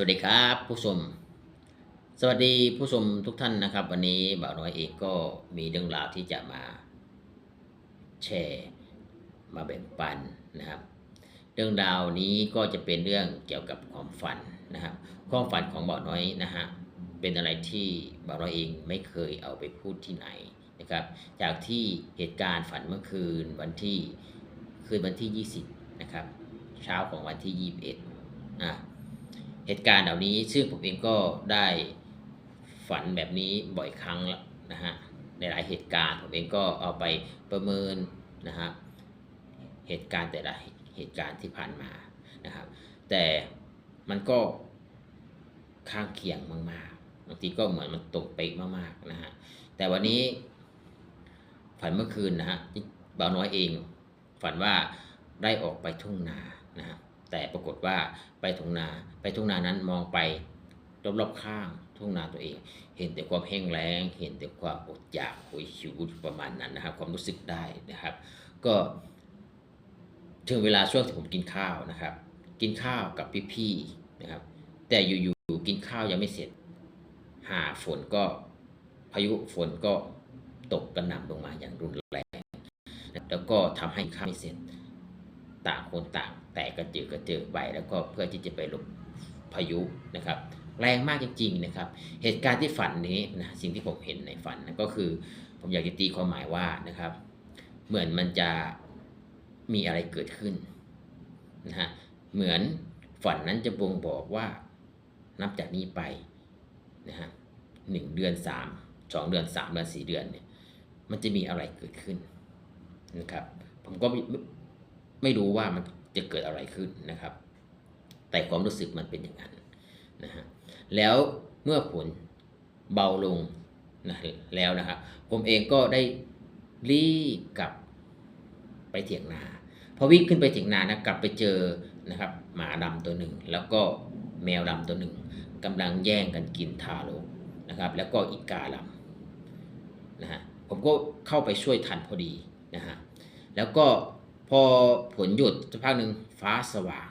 วัสดีครับผู้ชม สวัสดีผู้ชมทุกท่านนะครับ วันนี้บ่าวน้อยเองก็มีเรื่องราวที่จะมาแชร์มาแบ่งปันนะครับ เรื่องราวนี้ก็จะเป็นเรื่องเกี่ยวกับความฝันนะครับ ความฝันของบ่าวน้อยนะฮะเป็นอะไรที่บ่าวน้อยเองไม่เคยเอาไปพูดที่ไหนนะครับ จากที่เหตุการณ์ฝันเมื่อคืนวันที่คืนวันที่ 20นะครับเช้าของวันที่ 21อะ เหตุการณ์เหล่านี้ซึ่งผมเองก็ได้ฝันแบบนี้บ่อยครั้งแล้วนะฮะในหลายเหตุการณ์ผมเองก็เอาไปประเมินนะฮะเหตุการณ์แต่ละเหตุการณ์ที่ผ่านมานะครับแต่มันก็ข้างเคียงมากๆบางทีก็เหมือนมันตรงเป๊ะมากๆนะฮะแต่วันนี้ฝันเมื่อคืนนะฮะบ่าวน้อยเองฝันว่าได้ออกไปทุ่งนานะฮะ แต่ปรากฏว่าไปทุ่งนา ไปทุ่งนานั้นมองไปรอบๆข้างทุ่งนาตัวเอง เห็นแต่ความแห้งแล้ง เห็นแต่ความอดอยากโหยหิวประมาณนั้นนะครับ ความรู้สึกได้นะครับ ก็ถึงเวลาช่วงที่ผมกินข้าวนะครับ กินข้าวกับพี่ๆนะครับ แต่อยู่ๆกินข้าวยังไม่เสร็จ หาฝนก็พายุฝนก็ตกกระหน่ำลงมาอย่างรุนแรง แล้วก็ทำให้ข้าวไม่เสร็จ ต่างคนต่าง แตกกระเจิดกระเจิงไปแล้วก็เพื่อที่จะไปหลบพายุนะครับ แรงมากจริงๆนะครับ เหตุการณ์ที่ฝันนี้นะสิ่งที่ผมเห็นในฝันนะก็คือ ผมอยากจะตีความหมายว่านะครับ เหมือนมันจะมีอะไรเกิดขึ้นนะฮะเหมือนฝันนั้นจะบ่งบอกว่านับจากนี้ไปนะฮะหนึ่งเดือนสามสองเดือนสามเดือนสี่เดือนเนี่ยมันจะมีอะไรเกิดขึ้นนะครับ ผมก็ ไม่รู้ว่ามันจะเกิดอะไรขึ้นนะครับ แต่ความรู้สึกมันเป็นอย่างนั้นนะฮะแล้วเมื่อผลเบาลงนะแล้วนะครับผมเองก็ได้รีบกลับไปเถียงนาพอวิ่งขึ้นไปเถียงนานะกลับไปเจอนะครับ หมาดำตัวหนึ่ง แล้วก็แมวดำตัวหนึ่งกำลังแย่งกันกินทารกนะครับ แล้วก็อีกาดำนะฮะผมก็เข้าไปช่วยทันพอดีนะฮะแล้วก็ พอผลหยุดสักพักหนึ่งฟ้าสว่าง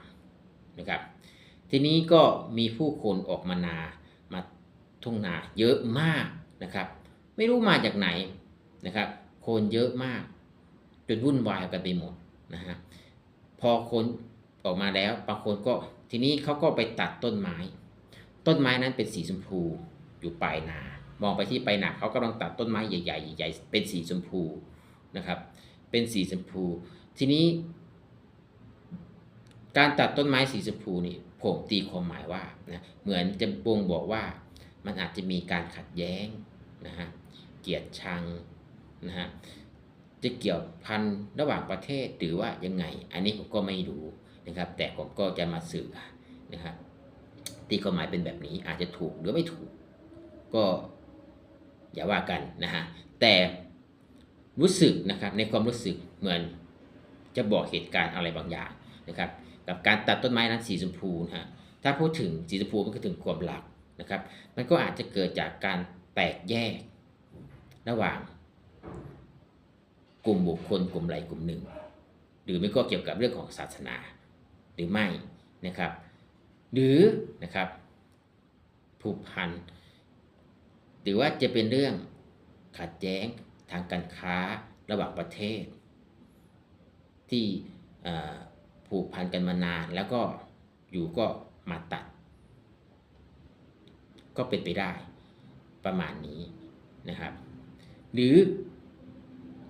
นะครับ ทีนี้ก็มีผู้คนออกมานามาทุ่งนาเยอะมากนะครับ ไม่รู้มาจากไหนนะครับ คนเยอะมาก จนวุ่นวายกันไปหมดนะฮะพอคนออกมาแล้วบางคนก็ทีนี้เขาก็ไปตัดต้นไม้ ต้นไม้นั้นเป็นสีชมพูอยู่ปลายนา มองไปที่ปลายนาเขากำลังตัดต้นไม้ใหญ่ๆใหญ่ๆเป็นสีชมพูนะครับ เป็นสีชมพู ทีนี้ การตัดต้นไม้สีชมพูนี่ผมตีความหมายว่านะเหมือนจะบ่งบอกว่ามันอาจจะมีการขัดแย้งนะฮะเกียดชังนะฮะจะเกี่ยวพันระหว่างประเทศหรือว่ายังไง อันนี้ผมก็ไม่รู้นะครับ แต่ผมก็จะมาสื่อนะครับตีความหมายเป็นแบบนี้อาจจะถูกหรือไม่ถูก ก็อย่าว่ากันนะฮะแต่รู้สึกนะครับในความรู้สึกเหมือน จะบอกเหตุการณ์อะไรบางอย่างนะครับกับการตัดต้นไม้นั้นสีชมพูนะฮะถ้าพูดถึงสีชมพูมันก็ถึงความรักนะครับ มันก็อาจจะเกิดจากการแตกแยก ระหว่างกลุ่มบุคคลกลุ่มใดกลุ่มหนึ่ง หรือไม่ก็เกี่ยวกับเรื่องของศาสนาหรือไม่นะครับ หรือนะครับผูกพันหรือว่าจะเป็นเรื่องขัดแย้งทางการค้าระหว่างประเทศ ที่ผูกพันกันมานาน แล้วก็อยู่ก็มาตัด ก็เป็นไปได้ประมาณนี้นะครับ หรือ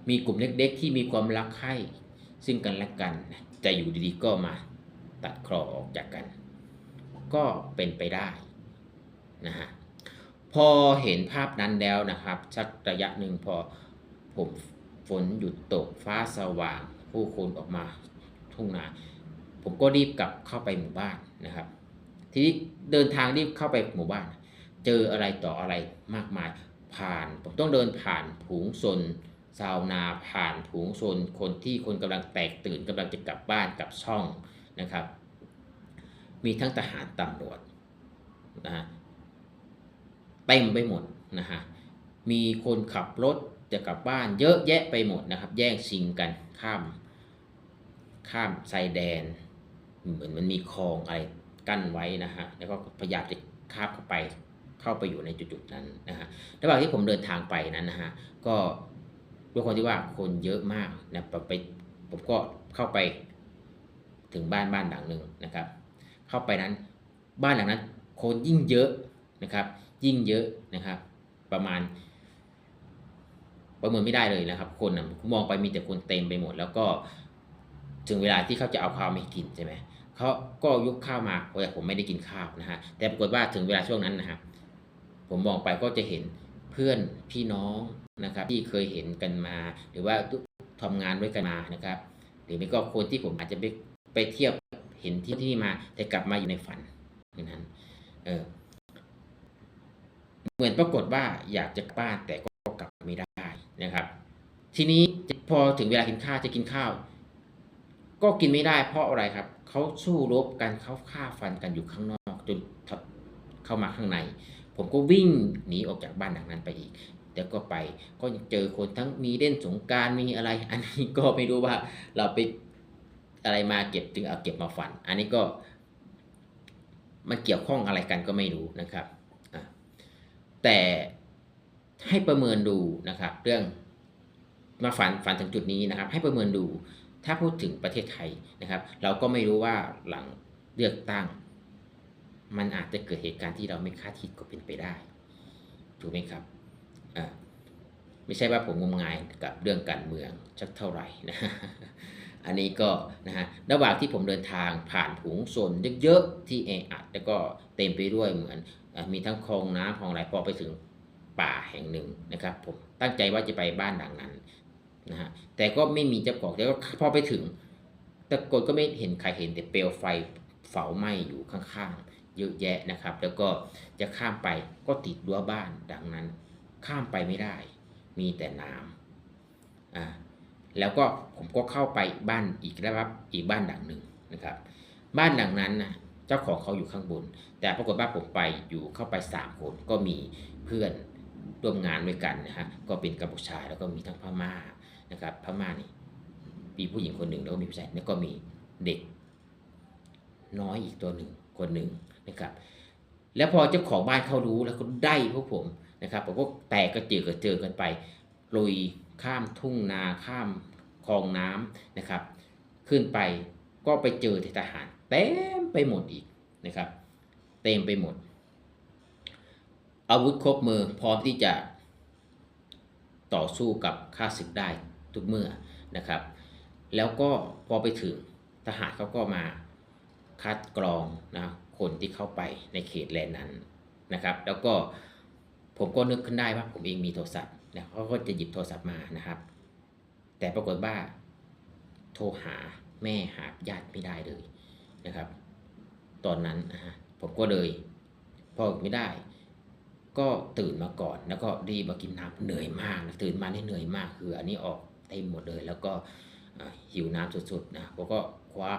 มีกลุ่มเล็กๆ ที่มีความรักใคร่ซึ่งกันและกันแต่อยู่ดีๆก็มาตัดคลอออกจากกัน ก็เป็นไปได้นะฮะพอเห็นภาพนั้นแล้วนะครับสักระยะหนึ่งพอผมฝนหยุดตกฟ้าสว่าง ผู้คนออกมาทุ่งนา ผมก็รีบกลับเข้าไปหมู่บ้านนะครับ ทีนี้เดินทางรีบเข้าไปหมู่บ้าน เจออะไรต่ออะไรมากมาย ผ่านผมต้องเดินผ่านผูงชนชาวนาผ่านผูงชนคนที่คนกำลังแตกตื่นกำลังจะกลับบ้านกลับช่องนะครับ มีทั้งทหารตำรวจนะฮะเต็มไปหมดนะฮะมีคนขับรถ จะกลับบ้านเยอะแยะไปหมดนะครับ แย่งชิงกันข้าม ข้ามชายแดน เหมือนมันมีคลองอะไรกั้นไว้นะฮะแล้วก็พยายามจะคาบเข้าไปเข้าไปอยู่ในจุดๆนั้นนะฮะระหว่างที่ผมเดินทางไปนั้นนะฮะก็ด้วยความที่ว่าคนเยอะมากนะไปผมก็เข้าไปถึงบ้านบ้านหลังหนึ่งนะครับ เข้าไปนั้นบ้านหลังนั้นคนยิ่งเยอะนะครับ ยิ่งเยอะนะครับ ประมาณ ประเมินไม่ได้เลยนะครับ คนนะมองไปมีแต่คนเต็มไปหมด แล้วก็ถึงเวลาที่เขาจะเอาข้าวมาให้กินใช่ไหมเขาก็ยกข้าวมาแต่ผมไม่ได้กินข้าวนะฮะแต่ปรากฏว่าถึงเวลาช่วงนั้นนะครับผมมองไปก็จะเห็นเพื่อนพี่น้องนะครับ ที่เคยเห็นกันมา หรือว่าทำงานด้วยกันมานะครับ หรือไม่ก็คนที่ผมอาจจะไปไปเทียวเห็นที่ที่นี่มาแต่กลับมาอยู่ในฝันนั้นเออเหมือนปรากฏว่าอยากจะกลับบ้านแต่ก็กลับไม่ได้ นะครับ ทีนี้พอถึงเวลากินข้าวจะกินข้าว ก็กินไม่ได้เพราะอะไรครับเขาสู้รบกันเขาฆ่าฟันกันอยู่ข้างนอกจนเข้ามาข้างใน ผมก็วิ่งหนีออกจากบ้านหลังนั้นไปอีกแต่ก็ไปก็เจอคนทั้งมีเล่นสงกรารมีอะไร อันนี้ก็ไม่รู้ว่าเราไปอะไรมาเก็บจึงเอาเก็บมาฝัน อันนี้ก็มันเกี่ยวข้องอะไรกันก็ไม่รู้นะครับแต่ ให้ประเมินดูนะครับ เรื่องมาฝันฝันถึงจุดนี้นะครับ ให้ประเมินดูถ้าพูดถึงประเทศไทยนะครับ เราก็ไม่รู้ว่าหลังเลือกตั้ง มันอาจจะเกิดเหตุการณ์ที่เราไม่คาดคิดก็เป็นไปได้ ถูกไหมครับอ่าไม่ใช่ว่าผมงมงายกับเรื่องการเมืองสักเท่าไหร่นะอันนี้ก็นะฮะระหว่างที่ผมเดินทางผ่านถุงโซนเยอะๆที่แออัดแล้วก็เต็มไปด้วยเหมือนอมีทั้งคลองน้ำคลองไหลพอไปถึง ป่าแห่งหนึ่งนะครับ ผมตั้งใจว่าจะไปบ้านหลังนั้นนะฮะแต่ก็ไม่มีเจ้าของแล้วพอไปถึงแต่กดก็ไม่เห็นใครเห็นแต่เปลวไฟเฝ้าไหม้อยู่ข้างๆ เยอะแยะนะครับ แล้วก็จะข้ามไปก็ติดรั้วบ้านดังนั้น ข้ามไปไม่ได้ มีแต่น้ำอ่าแล้วก็ผมก็เข้าไปบ้านอีกแล้วครับอีกบ้านหลังหนึ่งนะครับ บ้านหลังนั้นนะเจ้าของเขาอยู่ข้างบน แต่ปรากฏว่าผมไปอยู่เข้าไปสามคนก็มีเพื่อน ร่วมงานด้วยกันนะฮะก็เป็นกัมพูชาแล้วก็มีทั้งพม่านะครับพม่านี่มีผู้หญิงคนหนึ่งแล้วก็มีผู้ชายแล้วก็มีเด็กน้อยอีกตัวหนึ่งคนหนึ่งนะครับ แล้วพอเจ้าของบ้านเขารู้แล้วก็ได้พวกผมนะครับผมก็แตกกระเจิดกระเจิงกันไปลุยข้ามทุ่งนาข้ามคลองน้ำนะครับ ขึ้นไปก็ไปเจอทหารเต็มไปหมดอีกนะครับ เต็มไปหมด อาวุธครบมือพร้อมที่จะต่อสู้กับข้าศึกได้ทุกเมื่อนะครับ แล้วก็พอไปถึงทหารเขาก็มาคัดกรองนะคนที่เข้าไปในเขตแลนนั้นนะครับ แล้วก็ผมก็นึกขึ้นได้ว่าผมเองมีโทรศัพท์นะเขาก็จะหยิบโทรศัพท์มานะครับ แต่ปรากฏว่าโทรหาแม่หาญาติไม่ได้เลยนะครับ ตอนนั้นนะฮะผมก็เลยพอไม่ได้ ก็ตื่นมาก่อน แล้วก็รีบมากินน้ำเหนื่อยมากนะตื่นมานี่เหนื่อยมาก คืออันนี้ออกเต็มหมดเลย แล้วก็หิวน้ำสุดๆนะผมก็คว้า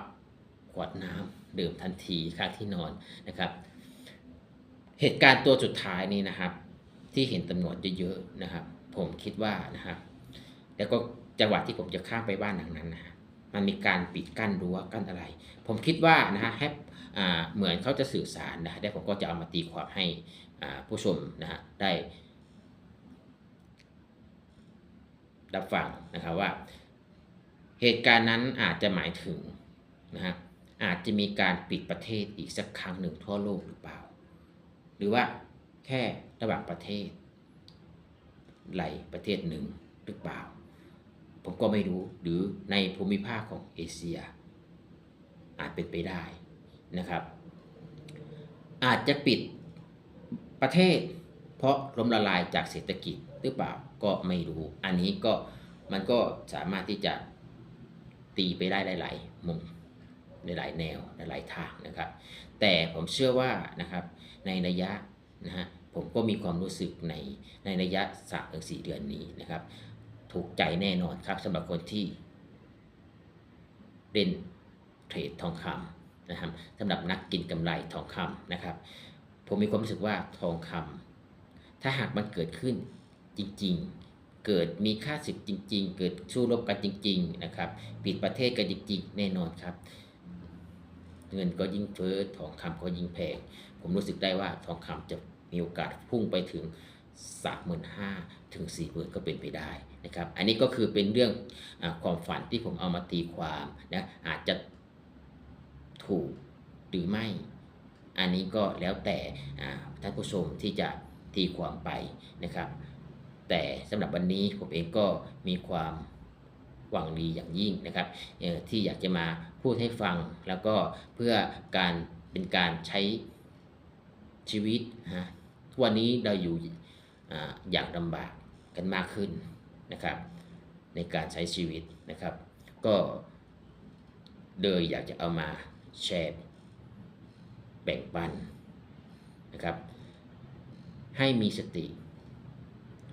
ขวดน้ำดื่มทันทีข้างที่นอนนะครับ เหตุการณ์ตัวสุดท้ายนี้นะครับ ที่เห็นตำรวจเยอะๆนะครับ ผมคิดว่านะครับแล้วก็จังหวะที่ผมจะข้ามไปบ้านหลังนั้นนะมันมีการปิดกั้นรั้วกั้นอะไร ผมคิดว่านะฮะเหมือนเขาจะสื่อสารนะฮะได้ผมก็จะเอามาตีความให้ ผู้ชมนะฮะได้รับฟังนะครับว่า เหตุการณ์นั้นอาจจะหมายถึงนะฮะอาจจะมีการปิดประเทศอีกสักครั้งหนึ่งทั่วโลกหรือเปล่า หรือว่าแค่ระหว่างประเทศไหลประเทศหนึ่งหรือเปล่า ผมก็ไม่รู้หรือในภูมิภาคของเอเชีย อาจเป็นไปได้นะครับ อาจจะปิด ประเทศ เพราะล้มละลายจากเศรษฐกิจหรือเปล่าก็ไม่รู้ อันนี้ก็มันก็สามารถที่จะตีไปได้หลายๆมุมหลายๆแนวหลายๆทางนะครับ แต่ผมเชื่อว่านะครับในระยะนะฮะผมก็มีความรู้สึกในในระยะสามถึงสี่เดือนนี้นะครับ ถูกใจแน่นอนครับสำหรับคนที่เล่นเทรดทองคำนะครับสำหรับนักกินกำไรทองคำนะครับ ผมมีความรู้สึกว่าทองคำถ้าหากมันเกิดขึ้นจริง ๆ เกิดมีค่าศึกจริง ๆ เกิดสู้รบกันจริง ๆ นะครับ ปิดประเทศกันจริง ๆ แน่นอนครับ เงินก็ยิ่งเฟ้อทองคำก็ยิ่งแพง ผมรู้สึกได้ว่าทองคำจะมีโอกาสพุ่งไปถึง35,000ถึง40,000ก็เป็นไปได้นะครับ อันนี้ก็คือเป็นเรื่องอความฝันที่ผมเอามาตีความนะอาจจะถูกหรือไม่ อันนี้ก็แล้วแต่ท่านผู้ชมที่จะตีความไปนะครับ แต่สำหรับวันนี้ผมเองก็มีความหวังดีอย่างยิ่งนะครับที่อยากจะมาพูดให้ฟังแล้วก็เพื่อการเป็นการใช้ชีวิตนะวันนี้เราอยู่ออย่างลำบากกันมากขึ้นนะครับ ในการใช้ชีวิตนะครับ ก็เลยอยากจะเอามาแชร์ แบ่งปันนะครับ ให้มีสติ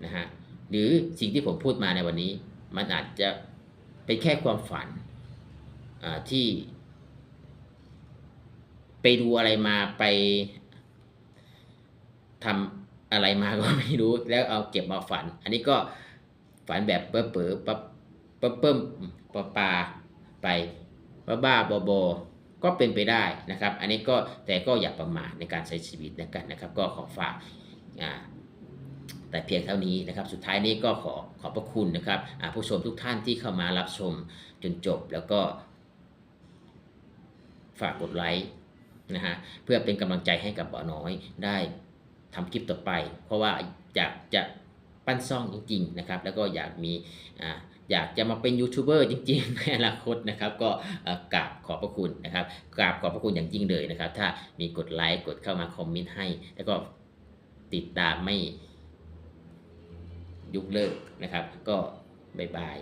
นะฮะหรือสิ่งที่ผมพูดมาในวันนี้ มันอาจจะเป็นแค่ความฝันอ่าที่ ไปดูอะไรมาไปทำอะไรมาก็ไม่รู้แล้วเอาเก็บมาฝัน อันนี้ก็ฝันแบบเป๋อเป๋อปั๊บปั๊บเพิ่มปะปาไปบ้าบ้าบอบอ ก็เป็นไปได้นะครับ อันนี้ก็แต่ก็อย่าประมาทในการใช้ชีวิตนะกันนะครับ ก็ขอฝากแต่เพียงเท่านี้นะครับ สุดท้ายนี้ก็ขอขอบพระคุณนะครับผู้ชมทุกท่านที่เข้ามารับชมจนจบ แล้วก็ฝากกดไลค์นะฮะเพื่อเป็นกำลังใจให้กับบ่อน้อยได้ทำคลิปต่อไป เพราะว่าอยากจะปั้นซ่องจริง ๆ นะครับ แล้วก็อยากมีอ่า อยากจะมาเป็นยูทูบเบอร์จริงๆในอนาคตนะครับ ก็กราบขอบพระคุณนะครับกราบขอบพระคุณอย่างยิ่งเลยนะครับ ถ้ามีกดไลค์กดเข้ามาคอมเมนต์ให้ แล้วก็ติดตามไม่ยุบเลิกนะครับ ก็บายบาย